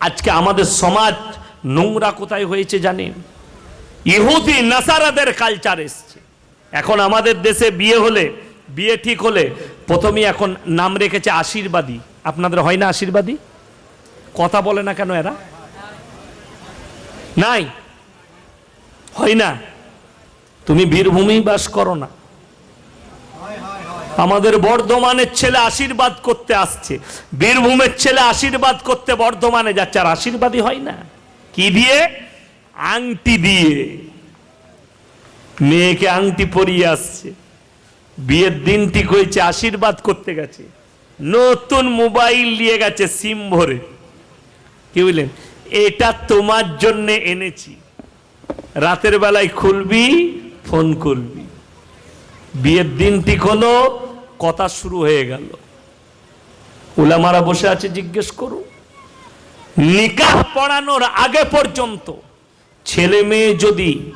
আজকে আমাদের সমাজ নোংরা কোথায় হয়েছে জানেন? ইহুদি নাসারাদের কালচার এসছে। এখন আমাদের দেশে বিয়ে হলে, বিয়ে ঠিক হলে প্রথমেই এখন নাম রেখেছে আশীর্বাদী। আপনাদের হয় না আশীর্বাদী? কথা বলে না কেন এরা? নাই। হয় না। তুমি বীরভূমেই বাস করো না। আমাদের বর্ধমানের ছেলে আশীর্বাদ করতে আসছে। বীরভূমের ছেলে আশীর্বাদ করতে বর্ধমানে যাচ্ছে, আর আশীর্বাদই হয় না। কি দিয়ে? আংটি দিয়ে। মেয়েকে আংটি পরিয়ে আসছে। বিয়ের দিন ঠিক হয়েছে আশীর্বাদ করতে গেছে। নতুন মোবাইল নিয়ে গেছে সিম ভরে। কি বললেন? এটা তোমার জন্য এনেছি। রাতের বেলায় খুলবি, ফোন করবি। বিয়ের দিন ঠিক হলো কথা শুরু হয়ে গেল। উলামারা বসে আছে, জিজ্ঞেস করুন। নিকাহ পড়ানোর আগে পর্যন্ত ছেলে মেয়ে যদি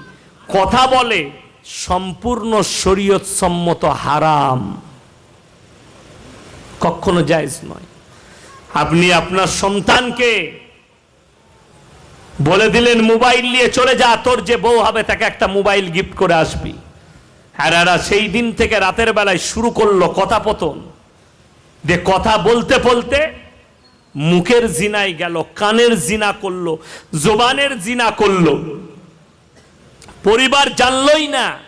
কথা বলে, সম্পূর্ণ শরীয়ত সম্মত হারাম। কখনো জায়জ নয়। আপনি আপনার সন্তানকে বলে দিলেন, মোবাইল নিয়ে চলে যা, তোর যে বউ হবে, তাকে একটা মোবাইল গিফট করে আসবি। আর এরা সেই দিন থেকে রাতের বেলায় শুরু করল কথাপতন যে কথা বলতে বলতে মুখের জিনায় গেল, কানের জিনা করল, জোবানের জিনা করল। পরিবার জানলই না।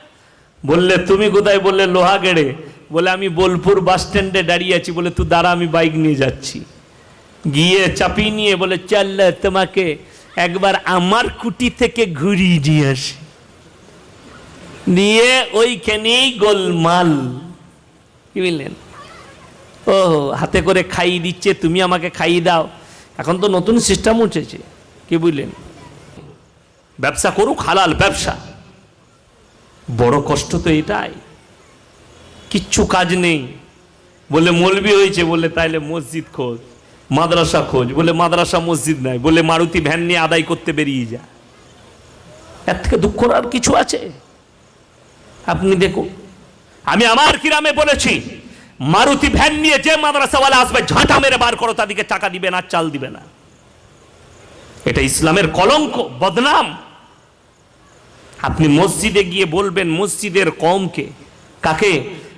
বললে, তুমি কোথায়? বললে, লোহাগেড়ে। বলে, আমি বোলপুর বাস স্ট্যান্ডে দাঁড়িয়ে আছি। বলে, তুই দাঁড়া, আমি বাইক নিয়ে যাচ্ছি। গিয়ে চাপিয়ে নিয়ে বলে চল তোমাকে একবার আমার কুটি থেকে ঘুরিয়ে দিয়ে আসি। দিয়ে ওইখানেই গোলমাল। কি বললেন? ও হাতে করে খাইয়ে দিচ্ছে, তুমি আমাকে খাইয়ে দাও। এখন তো নতুন সিস্টেম উঠেছে। কি বুঝলেন ব্যবসা করুক, হালাল ব্যবসা। বড় কষ্ট তো এটাই। কিচ্ছু কাজ নেই। বলে মলবি হয়েছে, বলে তাইলে মসজিদ খোঁজ, মাদ্রাসা খোঁজ, বলে মাদ্রাসা মসজিদ নাই, বলে মারুতি ভ্যান নিয়ে আদায় করতে বেরিয়ে যা। এর থেকে দুঃখ আর কিছু আছে? আপনি দেখুন, আমি আমার কিরামে বলেছি, মারুতি ভ্যান নিয়ে যে মাদ্রাসাওয়ালা আসবে, ঝাঁটা মেরে বার করো তাদেরকে টাকা দিবে না, চাল দিবে না। এটা ইসলামের কলঙ্ক, বদনাম। আপনি মসজিদে গিয়ে বলবেন, মসজিদের কমকে কাকে?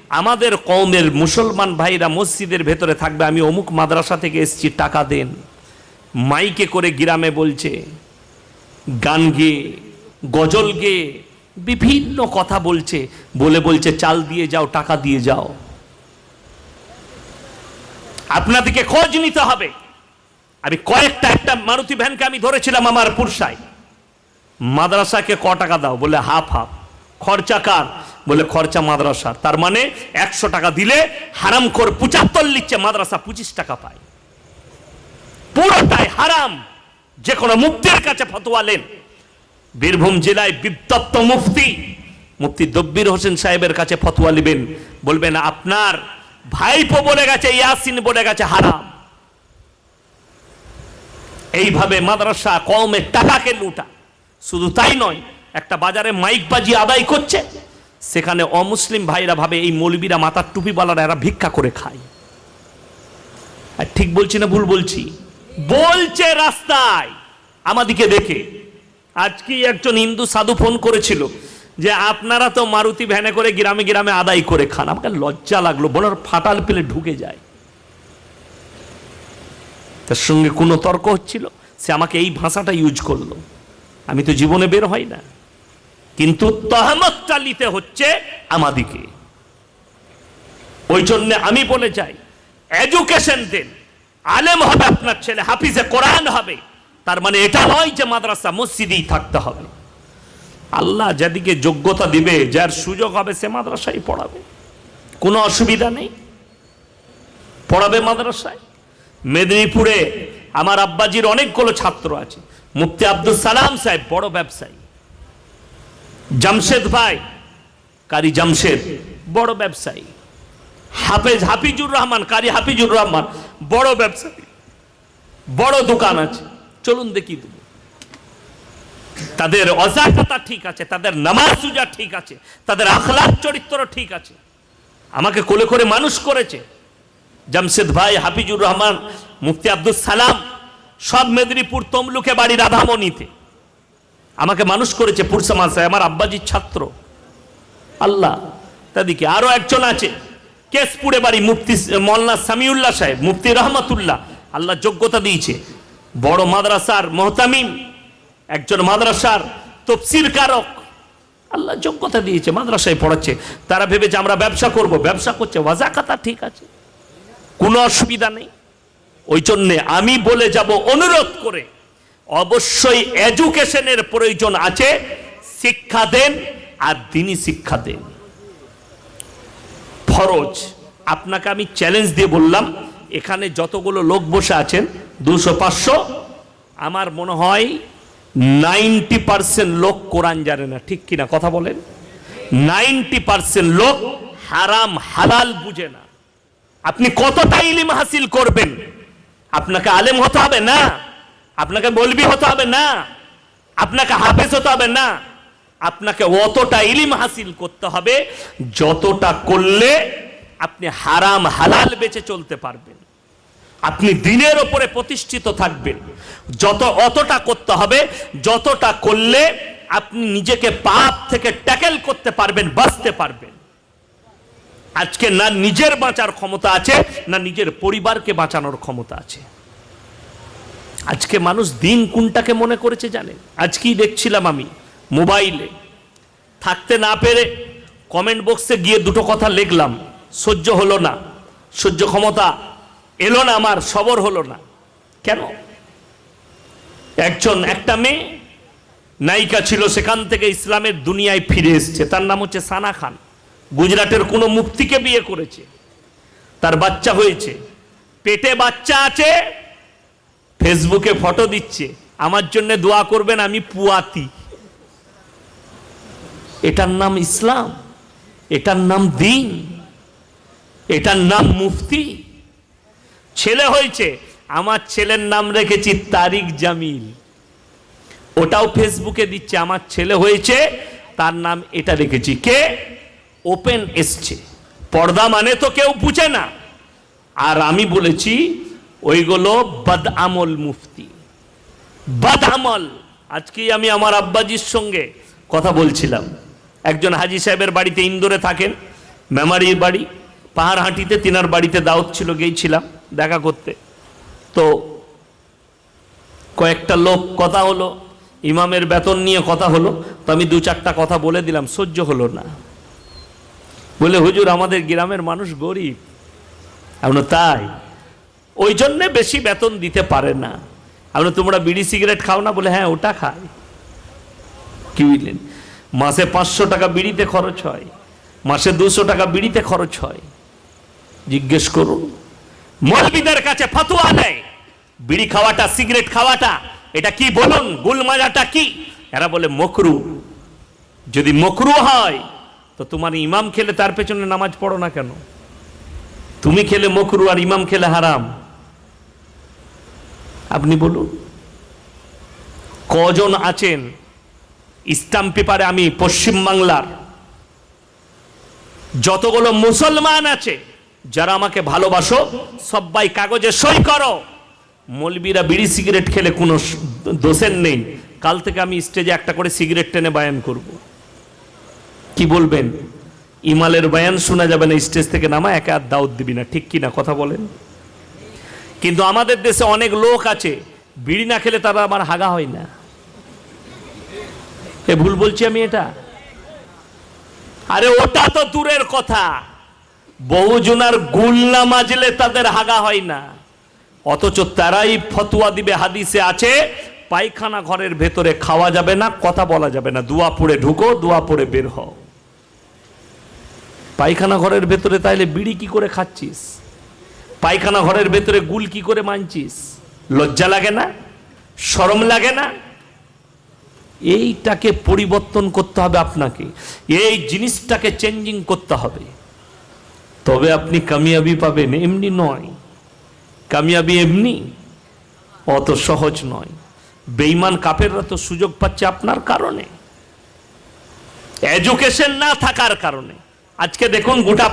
আমাদের কমের মুসলমান ভাইরা মসজিদের ভেতরে থাকবে, আমি অমুক মাদ্রাসা থেকে এসছি, টাকা দেন। মাইকে করে গ্রামে বলছে, গান গেয়ে, গজল গেয়ে বিভিন্ন কথা বলছে। বলে বলছে, চাল দিয়ে যাও, টাকা দিয়ে যাও। আপনাদেরকে খোঁজ নিতে হবে। আমি কয়েকটা, একটা মারুতি ভ্যানকে আমি ধরেছিলাম আমার পুরসায়। মাদ্রাসাকে ক টাকা দাও? বলে, হাফ হাফ। খরচা কার? বলে, খরচা মাদ্রাসার। তার মানে একশো টাকা দিলে হারাম কর পঁচাত্তর লিখছে, মাদ্রাসা পঁচিশ টাকা পায়। পুরোটাই হারাম। যে কোনো মুফতির কাছে ফতোয়া লেন। বীরভূম জেলায় বিদ্যত্ত মুফতি মুফতি দব্বির হোসেন সাহেবের কাছে ফতোয়া নেবেন। বলবেন, আপনার ভাইপো বলে গেছে, ইয়াসিন বলে গেছে, হারাম। এইভাবে মাদ্রাসা কমের টাকাকে লুটা। শুধু তাই নয়, একটা বাজারে মাইক বাজি আদায় করছে, সেখানে অমুসলিম ভাইরা ভাবে এই মৌলবীরা মাথার টুপিওয়ালারা এরা ভিক্ষা করে খায়। আর ঠিক বলছি না ভুল বলছি? বলছে রাস্তায়, আমাদিকে দেখে। আজকে একজন হিন্দু সাধু ফোন করেছিল যে আপনারা তো মারুতি ভ্যানে করে গ্রামে গ্রামে আদায় করে খান। আমাকে লজ্জা লাগল, বলার ফাটাল পেলে ঢুকে যায়। তার সঙ্গে কোনো তর্ক হচ্ছিল, সে আমাকে এই ভাষাটা ইউজ করল। আমি তো জীবনে বের হই না। কিন্তু তহমতটা নিতে হচ্ছে আমাদিকে। ওই জন্য আমি বলে চাই এডুকেশন দেন। আলেম হবে আপনার ছেলে, হাফিজে কোরআন হবে। তার মানে এটা নয় যে মাদ্রাসা মসজিদেই থাকতে হবে। আল্লাহ যাদিকে যোগ্যতা দিবে, যার সুযোগ হবে, সে মাদ্রাসায় পড়াবে। কোনো অসুবিধা নেই। পড়াবে মাদ্রাসায়। মেদিনীপুরে আমার আব্বাজির অনেকগুলো ছাত্র আছে। মুফতি আব্দুল সালাম সাহেব, বড় ব্যবসায়ী। জামশেদ ভাই, কারি জামশেদ, বড় ব্যবসায়ী। হাফেজ হাফিজুর রহমান, কারি হাফিজুর রহমান, বড় ব্যবসায়ী। বড় দোকান আছে। চলুন দেখি। দেবো তাদের অজাকতা ঠিক আছে, তাদের নামাজ সুজা ঠিক আছে, তাদের আখলাক চরিত্র ঠিক আছে। আমাকে কোলে করে মানুষ করেছে। জামশেদ ভাই, হাফিজুর রহমান, মুফতি আব্দুল সালাম, সব মেদিনীপুর তমলুকে বাড়ি রাধামণিতে। আমাকে মানুষ করেছে পুরসা মাসায় আমার আব্বাজির ছাত্র। আল্লাহ তাদিকে আরও একজন আছে, কেশপুরে বাড়ি মুফতি মল্লা সামিউল্লাহ সাহেব, মুফতি রহমতুল্লাহ। আল্লাহ যোগ্যতা দিয়েছে। বড় মাদ্রাসার মোহতামিম, একজন মাদ্রাসার তফসির কারক। আল্লাহ যোগ্যতা দিয়েছে, মাদ্রাসায় পড়াচ্ছে। তারা ভেবেছে আমরা ব্যবসা করব, ব্যবসা করছে, ওয়াজাকাতা ঠিক আছে। কোনো অসুবিধা নেই। ওই জন্যে আমি বলে যাব অনুরোধ করে, অবশ্যই এডুকেশনের প্রয়োজন আছে, শিক্ষা দেন আর দিনই শিক্ষা দেন। ফরজ। আপনাকে আমি চ্যালেঞ্জ দিয়ে বললাম, এখানে যতগুলো লোক বসে আছেন দুশো পাঁচশো। আমার মনে হয় নাইনটি পার্সেন্ট লোক কোরআন জানে না, ঠিক কিনা কথা বলেন? নাইনটি পার্সেন্ট লোক হারাম, হালাল বুঝে না। আপনি কতটা ইলিম হাসিল করবেন? আপনাকে আলেম হতে হবে না? আপনাকে বলবি হতে হবে না? আপনাকে হাফেজ হতে হবে না? আপনাকে অতটা ইলিম হাসিল করতে হবে, যতটা করলে আপনি হারাম, হালাল বেঁচে চলতে পারবেন। আপনি দিনের ওপরে প্রতিষ্ঠিত থাকবেন। যত অতটা করতে হবে, যতটা করলে আপনি নিজেকে পাপ থেকে ট্যাকেল করতে পারবেন, বাঁচতে পারবেন। আজকে না নিজের বাঁচার ক্ষমতা আছে, না নিজের পরিবারকে বাঁচানোর ক্ষমতা আছে। আজকে মানুষ দিন কোনটাকে মনে করেছে জানেন? আজকেই দেখছিলাম আমি মোবাইলে। থাকতে না পেরে কমেন্ট বক্সে গিয়ে দুটো কথা লিখলাম, সহ্য হলো না। সহ্য ক্ষমতা এলো না, আমার সবর হলো না। কেন? একজন, একটা মেয়ে নায়িকা ছিল, সেখান থেকে ইসলামের দুনিয়ায় ফিরে এসছে। তার নাম হচ্ছে সানা খান। গুজরাটের কোনো মুক্তিকে বিয়ে করেছে। তার বাচ্চা হয়েছে। পেটে বাচ্চা আছে, ফেসবুকে ফটো দিচ্ছে। আমার জন্য দোয়া করবেন, আমি পুয়াতি। এটার নাম ইসলাম, এটার নাম দিন, এটার নাম মুফতি। ছেলে হয়েছে, আমার ছেলের নাম রেখেছি তারিক জামিল। ওটাও ফেসবুকে দিচ্ছে, আমার ছেলে হয়েছে, তার নাম এটা রেখেছি। কে? ওপেন এসছে। পর্দা মানে তো কেউ বুঝে না। আর আমি বলেছি, ওইগুলো বদ আমল মুফতি। বদ আমল আজকেই আমি আমার আব্বাজির সঙ্গে কথা বলছিলাম। একজন হাজি সাহেবের বাড়িতে ইন্দোরে থাকেন, মেমারির বাড়ি, পাহাড়হাটিতে তিনার বাড়িতে দাওয়াত ছিল, গিয়েছিলাম। দেখা করতে। তো কয়েকটা লোক কথা হলো, ইমামের বেতন নিয়ে কথা হলো, তো আমি দু চারটা কথা বলে দিলাম, সহ্য হলো না। বলে, হুজুর, আমাদের গ্রামের মানুষ গরিব। আমরা তাই? ওই জন্যে বেশি বেতন দিতে পারে না। আমরা তোমরা বিড়ি সিগারেট খাও না? বলে হ্যাঁ ওটা খাই। কি বুঝলেন? মাসে পাঁচশো টাকা বিড়িতে খরচ হয়, মাসে দুশো টাকা বিড়িতে খরচ হয়। জিজ্ঞেস করুন। মৌলবিদের কাছে ফতোয়া দেয়। বিড়ি খাওয়াটা, সিগারেট খাওয়াটা, এটা কি বলুন? গুল মাজাটা কি? এরা বলে, মকরু। যদি মকরু হয়, তো তোমার ইমাম খেলে তার পেছনে নামাজ পড়ো না কেন? তুমি খেলে মকরু আর ইমাম খেলে হারাম। আপনি বলুন, কজন আছেন স্টাম্প পেপারে আমি পশ্চিম বাংলার যতগুলো মুসলমান আছে যারা আমাকে ভালোবাসো সবাই কাগজে সই করো। মলবিরা বিড়ি সিগারেট খেলে কোনো দোষের নেই। কাল থেকে আমি স্টেজে একটা করে সিগারেট টেনে বায়ান করব। কি বলবেন? ইমালের বায়ান শোনা যাবে না, স্টেজ থেকে নামা, একা আর দাউদ দিবি না। ঠিক কি না কথা বলেন? কিন্তু আমাদের দেশে অনেক লোক আছে, বিড়ি না খেলে তারা আমার হাগা হয় না। এ ভুল বলছি আমি এটা? আরে ওটা তো দূরের কথা। বহুজনার গুল না মাজলে তাদের হাগা হয় না। অথচ তারাই ফতুয়া দিবে হাদিসে আছে, পায়খানা ঘরের ভেতরে খাওয়া যাবে না, কথা বলা যাবে না। দুয়া পড়ে ঢুকো, দুয়া পড়ে বের হও। পায়খানা ঘরের ভেতরে তাইলে বিড়ি কি করে খাচ্ছিস? পায়খানা ঘরের ভেতরে গুল কি করে মানছিস? লজ্জা লাগে না? শরম লাগে না? এইটাকে পরিবর্তন করতে হবে আপনাকে। এই জিনিসটাকে চেঞ্জিং করতে হবে। তবে আপনি কামিয়াবি পাবেন, এমনি নয়। কামিয়াবি এমনি, অত সহজ নয়। বেইমান কাপেররা তো সুযোগ পাচ্ছে আপনার কারণে। এডুকেশন না থাকার কারণে। আজকে দেখুন গোটা